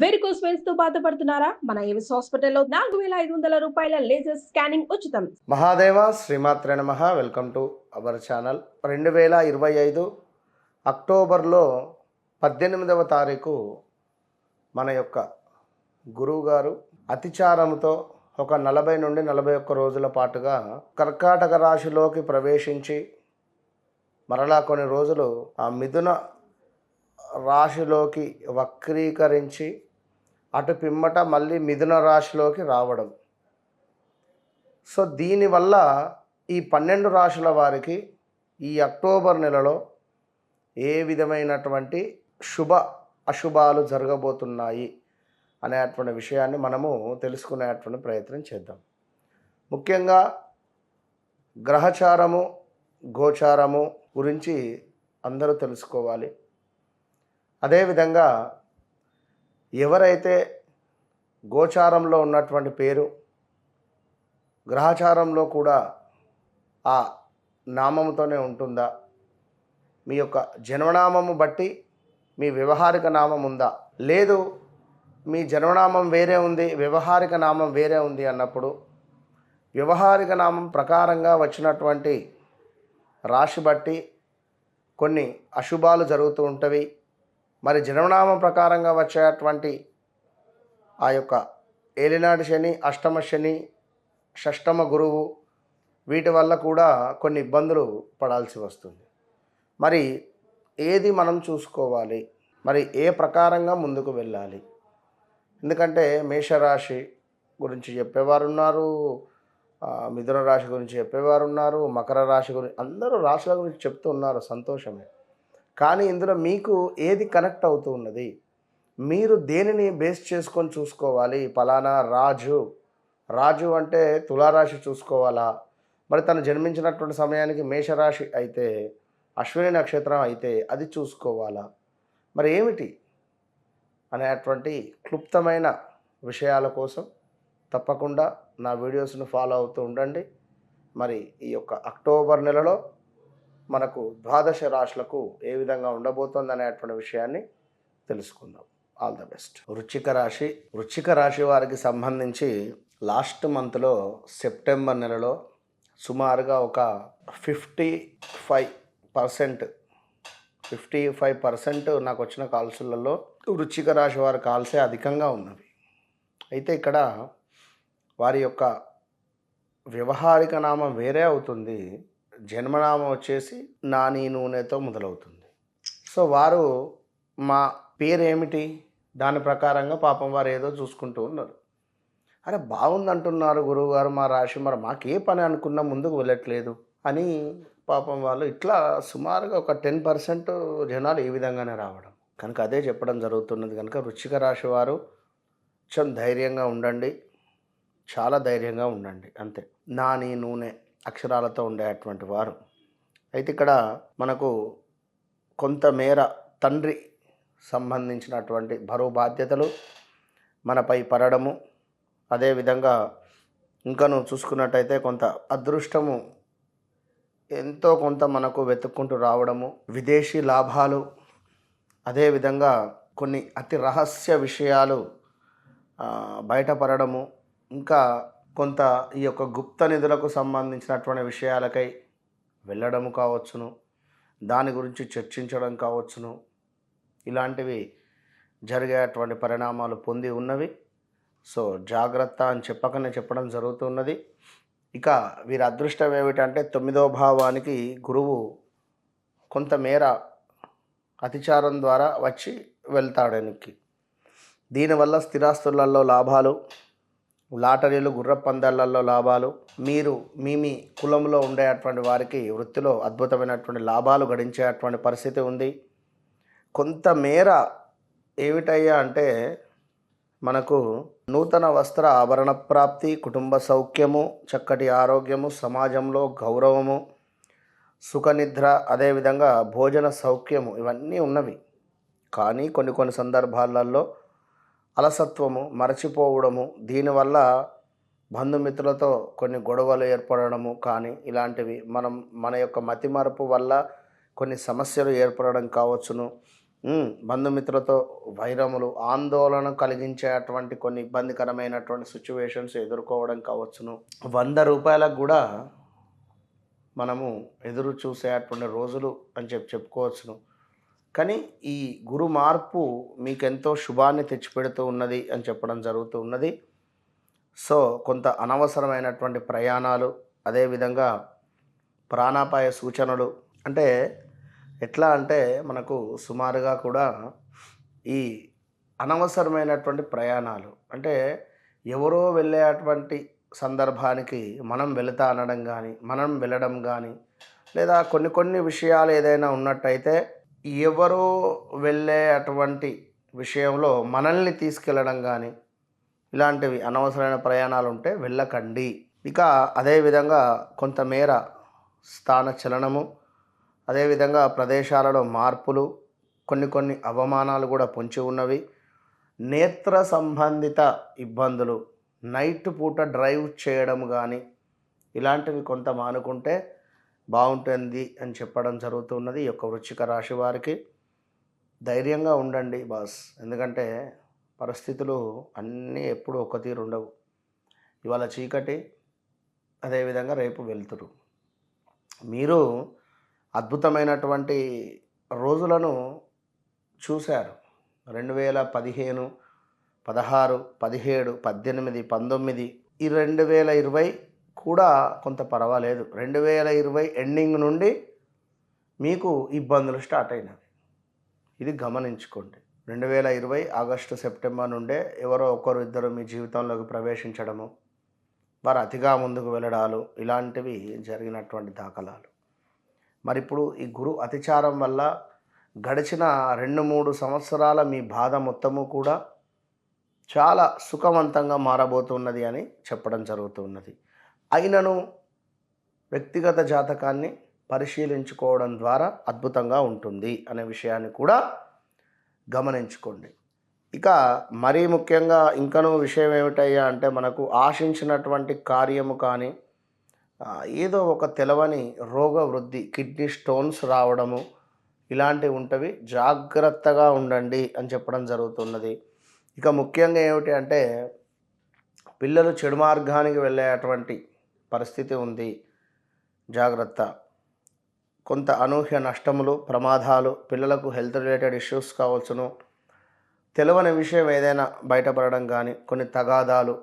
Varicose వెయిన్స్తో బాధపడుతున్నారా? మన Avis హాస్పిటల్లో నాలుగు వేల ఐదు వందల రూపాయల లేజర్ స్కానింగ్ ఉచితం. మహాదేవ శ్రీమాత్రే నమ. Welcome to our channel. రెండు వేల ఇరవై ఐదు అక్టోబర్లో పద్దెనిమిదవ తారీఖు మన యొక్క గురువుగారు అతిచారంతో ఒక నలభై నుండి నలభై ఒక్క రోజుల పాటుగా కర్కాటక రాశిలోకి ప్రవేశించి మరలా కొన్ని రోజులు ఆ మిథున రాశిలోకి వక్రీకరించి అటు పిమ్మట మళ్ళీ మిథున రాశిలోకి రావడం. సో దీనివల్ల ఈ పన్నెండు రాశుల వారికి ఈ అక్టోబర్ నెలలో ఏ విధమైనటువంటి శుభ అశుభాలు జరగబోతున్నాయి అనేటువంటి విషయాన్ని మనము తెలుసుకునేటువంటి ప్రయత్నం చేద్దాం. ముఖ్యంగా గ్రహచారము గోచారము గురించి అందరూ తెలుసుకోవాలి. అదేవిధంగా ఎవరైతే గోచారంలో ఉన్నటువంటి పేరు గ్రహచారంలో కూడా ఆ నామముతోనే ఉంటుందా? మీ యొక్క జన్మనామము బట్టి మీ వ్యవహారిక నామం ఉందా? లేదు మీ జన్మనామం వేరే ఉంది వ్యవహారిక నామం వేరే ఉంది అన్నప్పుడు వ్యవహారిక నామం ప్రకారంగా వచ్చినటువంటి రాశి బట్టి కొన్ని అశుభాలు జరుగుతూ ఉంటవి. మరి జన్మనామం ప్రకారంగా వచ్చేటువంటి ఆ యొక్క ఏలినాటి శని అష్టమ శని షష్టమ గురువు వీటి వల్ల కూడా కొన్ని ఇబ్బందులు పడాల్సి వస్తుంది. మరి ఏది మనం చూసుకోవాలి? మరి ఏ ప్రకారంగా ముందుకు వెళ్ళాలి? ఎందుకంటే మేషరాశి గురించి చెప్పేవారు ఉన్నారు మిథున రాశి గురించి చెప్పేవారు ఉన్నారు మకర రాశి గురించి అందరూ రాశుల గురించి చెప్తూ ఉన్నారు. సంతోషమే. కానీ ఇందులో మీకు ఏది కనెక్ట్ అవుతూ ఉన్నది? మీరు దేనిని బేస్ చేసుకొని చూసుకోవాలి? ఫలానా రాజు. రాజు అంటే తులారాశి చూసుకోవాలా? మరి తను జన్మించినటువంటి సమయానికి మేషరాశి అయితే అశ్విని నక్షత్రం అయితే అది చూసుకోవాలా? మరి ఏమిటి? అనేటువంటి క్లుప్తమైన విషయాల కోసం తప్పకుండా నా వీడియోస్ను ఫాలో అవుతూ ఉండండి. మరి ఈ యొక్క అక్టోబర్ నెలలో మనకు ద్వాదశ రాశులకు ఏ విధంగా ఉండబోతోంది అనేటువంటి విషయాన్ని తెలుసుకుందాం. ఆల్ ద బెస్ట్ వృచ్చిక రాశి వృచ్చిక రాశి వారికి సంబంధించి లాస్ట్ మంత్లో సెప్టెంబర్ నెలలో సుమారుగా ఒక fifty five percent fifty five percent నాకు వచ్చిన కాల్సులలో వృచ్చిక రాశి వారి కాల్సే అధికంగా ఉన్నవి. అయితే ఇక్కడ వారి యొక్క వ్యవహారిక నామం వేరే అవుతుంది. జన్మనామం వచ్చేసి నాని నూనెతో మొదలవుతుంది. సో వారు మా పేరు ఏమిటి దాని ప్రకారంగా పాపం వారు ఏదో చూసుకుంటూ ఉన్నారు. అరే బాగుందంటున్నారు గురువుగారు మా రాశి మరి మాకు ఏ పని అనుకున్నా ముందుకు వెళ్ళట్లేదు అని పాపం వాళ్ళు ఇట్లా సుమారుగా ఒక టెన్ పర్సెంట్ జనాలు ఈ విధంగానే రావడం. కనుక అదే చెప్పడం జరుగుతున్నది. కనుక వృచ్చిక రాశి వారు కొంచెం ధైర్యంగా ఉండండి. చాలా ధైర్యంగా ఉండండి. అంతే. నాని నూనె. అక్షరాలతో ఉండేటువంటి వారు. అయితే ఇక్కడ మనకు కొంతమేర తండ్రి సంబంధించినటువంటి బరువు బాధ్యతలు మనపై పడడము అదేవిధంగా ఇంకను చూసుకున్నట్టయితే కొంత అదృష్టము ఎంతో కొంత మనకు వెతుక్కుంటూ రావడము విదేశీ లాభాలు అదేవిధంగా కొన్ని అతి రహస్య విషయాలు బయటపడము బయటపడడము ఇంకా కొంత ఈ యొక్క గుప్త నిధులకు సంబంధించినటువంటి విషయాలకై వెళ్ళడము కావచ్చును దాని గురించి చర్చించడం కావచ్చును. ఇలాంటివి జరిగేటువంటి పరిణామాలు పొంది ఉన్నవి. సో జాగ్రత్త అని చెప్పకనే చెప్పడం జరుగుతున్నది. ఇక వీరి అదృష్టం ఏమిటంటే తొమ్మిదో భావానికి గురువు కొంతమేర అతిచారం ద్వారా వచ్చి వెళ్తాడు వెనక్కి. దీనివల్ల స్థిరాస్తులలో లాభాలు లాటరీలు గుర్రపందాలలో లాభాలు మీరు మీ మీ కులంలో ఉండేటువంటి వారికి వృత్తిలో అద్భుతమైనటువంటి లాభాలు గడించేటువంటి పరిస్థితి ఉంది. కొంతమేర ఏమిటయ్యా అంటే మనకు నూతన వస్త్ర ఆభరణ ప్రాప్తి కుటుంబ సౌఖ్యము చక్కటి ఆరోగ్యము సమాజంలో గౌరవము సుఖనిద్ర అదేవిధంగా భోజన సౌఖ్యము ఇవన్నీ ఉన్నవి. కానీ కొన్ని కొన్ని సందర్భాలలో అలసత్వము మరచిపోవడము దీనివల్ల బంధుమిత్రులతో కొన్ని గొడవలు ఏర్పడడము కానీ ఇలాంటివి మనం మన యొక్క మతిమరపు వల్ల కొన్ని సమస్యలు ఏర్పడడం కావచ్చును. బంధుమిత్రులతో వైరములు ఆందోళన కలిగించేటువంటి కొన్ని ఇబ్బందికరమైనటువంటి సిచ్యువేషన్స్ ఎదుర్కోవడం కావచ్చును. వంద రూపాయలకు కూడా మనము ఎదురు చూసేటువంటి రోజులు అని చెప్పి చెప్పుకోవచ్చును. కానీ ఈ గురు మార్పు మీకెంతో శుభాన్ని తెచ్చిపెడుతూ ఉన్నది అని చెప్పడం జరుగుతూ ఉన్నది. సో కొంత అనవసరమైనటువంటి ప్రయాణాలు అదేవిధంగా ప్రాణాపాయ సూచనలు అంటే ఎట్లా అంటే మనకు సుమారుగా కూడా ఈ అనవసరమైనటువంటి ప్రయాణాలు అంటే ఎవరో వెళ్ళేటువంటి సందర్భానికి మనం వెళుతా అనడం కానీ మనం వెళ్ళడం కానీ లేదా కొన్ని కొన్ని విషయాలు ఏదైనా ఉన్నట్టయితే ఎవరో వెళ్ళే అటువంటి విషయంలో మనల్ని తీసుకెళ్ళడం కానీ ఇలాంటివి అనవసరమైన ప్రయాణాలు ఉంటే వెళ్ళకండి. ఇక అదేవిధంగా కొంతమేర స్థాన చలనము అదేవిధంగా ప్రదేశాలలో మార్పులు కొన్ని కొన్ని అవమానాలు కూడా పొంచి ఉన్నవి. నేత్ర సంబంధిత ఇబ్బందులు నైట్ పూట డ్రైవ్ చేయడం కానీ ఇలాంటివి కొంత మానుకుంటే బాగుంటుంది అని చెప్పడం జరుగుతున్నది ఈ యొక్క వృచ్చిక రాశి వారికి. ధైర్యంగా ఉండండి బాస్. ఎందుకంటే పరిస్థితులు అన్నీ ఎప్పుడు ఒక తీరు ఉండవు. ఇవాళ చీకటి అదేవిధంగా రేపు వెళ్తురు మీరు అద్భుతమైనటువంటి రోజులను చూశారు. రెండు వేల పదిహేను పదహారు పదిహేడు పద్దెనిమిది పంతొమ్మిది ఈ రెండు వేల ఇరవై కూడా కొంత పర్వాలేదు. రెండు వేల ఇరవై ఎండింగ్ నుండి మీకు ఇబ్బందులు స్టార్ట్ అయినవి. ఇది గమనించుకోండి. రెండు వేల ఇరవై ఆగస్టు సెప్టెంబర్ నుండే ఎవరో ఒకరు ఇద్దరు మీ జీవితంలోకి ప్రవేశించడము వారు అతిగా ముందుకు వెళ్ళడాలు ఇలాంటివి జరిగినటువంటి దాఖలాలు. మరి ఇప్పుడు ఈ గురు అతిచారం వల్ల గడిచిన రెండు మూడు సంవత్సరాల మీ బాధ మొత్తము కూడా చాలా సుఖవంతంగా మారబోతున్నది అని చెప్పడం జరుగుతున్నది. అయినను వ్యక్తిగత జాతకాన్ని పరిశీలించుకోవడం ద్వారా అద్భుతంగా ఉంటుంది అనే విషయాన్ని కూడా గమనించుకోండి. ఇక మరీ ముఖ్యంగా ఇంకనూ విషయం ఏమిటయ్యా అంటే మనకు ఆశించినటువంటి కార్యము కానీ ఏదో ఒక తెలవని రోగ వృద్ధి కిడ్నీ స్టోన్స్ రావడము ఇలాంటివి ఉంటవి. జాగ్రత్తగా ఉండండి అని చెప్పడం జరుగుతున్నది. ఇక ముఖ్యంగా ఏమిటి అంటే పిల్లలు చెడు మార్గానికి వెళ్ళేటువంటి పరిస్థితి ఉంది. జాగ్రత్త. కొంత అనూహ్య నష్టములు ప్రమాదాలు పిల్లలకు హెల్త్ రిలేటెడ్ ఇష్యూస్ కావచ్చును. తెలవని విషయం ఏదైనా బయటపడడం కానీ కొన్ని తగాదాలు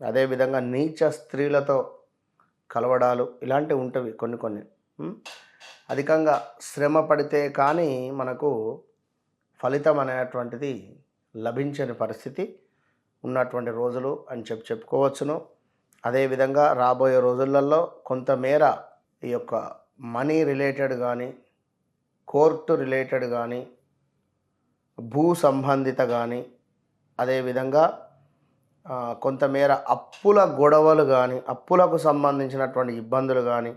అదేవిధంగా నీచ స్త్రీలతో కలవడాలు ఇలాంటివి ఉంటవి కొన్ని కొన్ని. అధికంగా శ్రమ పడితే కానీ మనకు ఫలితం అనేటువంటిది లభించని పరిస్థితి ఉన్నటువంటి రోజులు అని చెప్పి చెప్పుకోవచ్చును. అదేవిధంగా రాబోయే రోజులలో కొంతమేర ఈ యొక్క మనీ రిలేటెడ్ కానీ కోర్టు రిలేటెడ్ కానీ భూ సంబంధిత కానీ అదేవిధంగా కొంతమేర అప్పుల గొడవలు కానీ అప్పులకు సంబంధించినటువంటి ఇబ్బందులు కానీ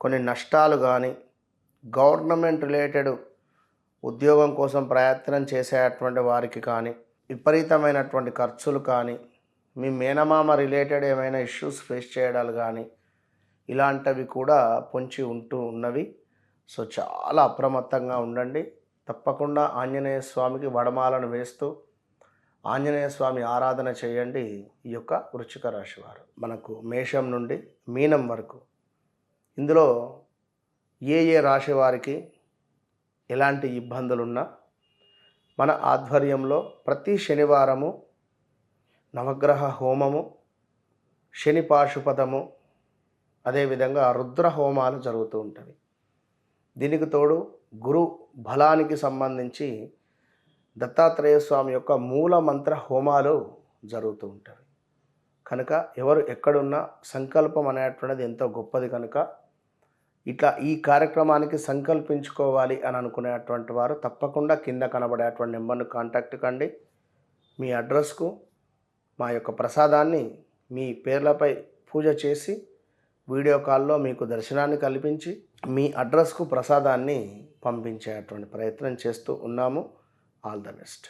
కొన్ని నష్టాలు కానీ గవర్నమెంట్ రిలేటెడ్ ఉద్యోగం కోసం ప్రయత్నం చేసేటువంటి వారికి కానీ విపరీతమైనటువంటి ఖర్చులు కానీ మీ మేనమామ రిలేటెడ్ ఏమైనా ఇష్యూస్ ఫేస్ చేయడాలు కానీ ఇలాంటివి కూడా పొంచి ఉంటూ ఉన్నవి. సో చాలా అప్రమత్తంగా ఉండండి. తప్పకుండా ఆంజనేయ స్వామికి వడమాలను వేస్తూ ఆంజనేయ స్వామి ఆరాధన చేయండి ఈ యొక్క వృచ్చిక రాశి వారు. మనకు మేషం నుండి మీనం వరకు. ఇందులో ఏ ఏ రాశి వారికి ఎలాంటి ఇబ్బందులున్నా మన ఆధ్వర్యంలో ప్రతి శనివారము నవగ్రహ హోమము శని పాశుపదము అదేవిధంగా రుద్ర హోమాలు జరుగుతూ ఉంటాయి దీనికి తోడు గురు బలానికి సంబంధించి దత్తాత్రేయ స్వామి యొక్క మూల మంత్ర హోమాలు జరుగుతూ ఉంటాయి కనుక ఎవరు ఎక్కడున్నా సంకల్పం అనేటువంటిది ఎంతో గొప్పది కనుక ఇట్లా ఈ కార్యక్రమానికి సంకల్పించుకోవాలి అని అనుకునేటువంటి వారు తప్పకుండా కింద కనబడేటువంటి నెంబర్ను కాంటాక్ట్ కండి. మీ అడ్రస్కు మా యొక్క ప్రసాదాన్ని మీ పేర్లపై పూజ చేసి వీడియో కాల్లో మీకు దర్శనాన్ని కల్పించి మీ అడ్రస్కు ప్రసాదాన్ని పంపించేటువంటి ప్రయత్నం చేస్తూ ఉన్నాము. All the best.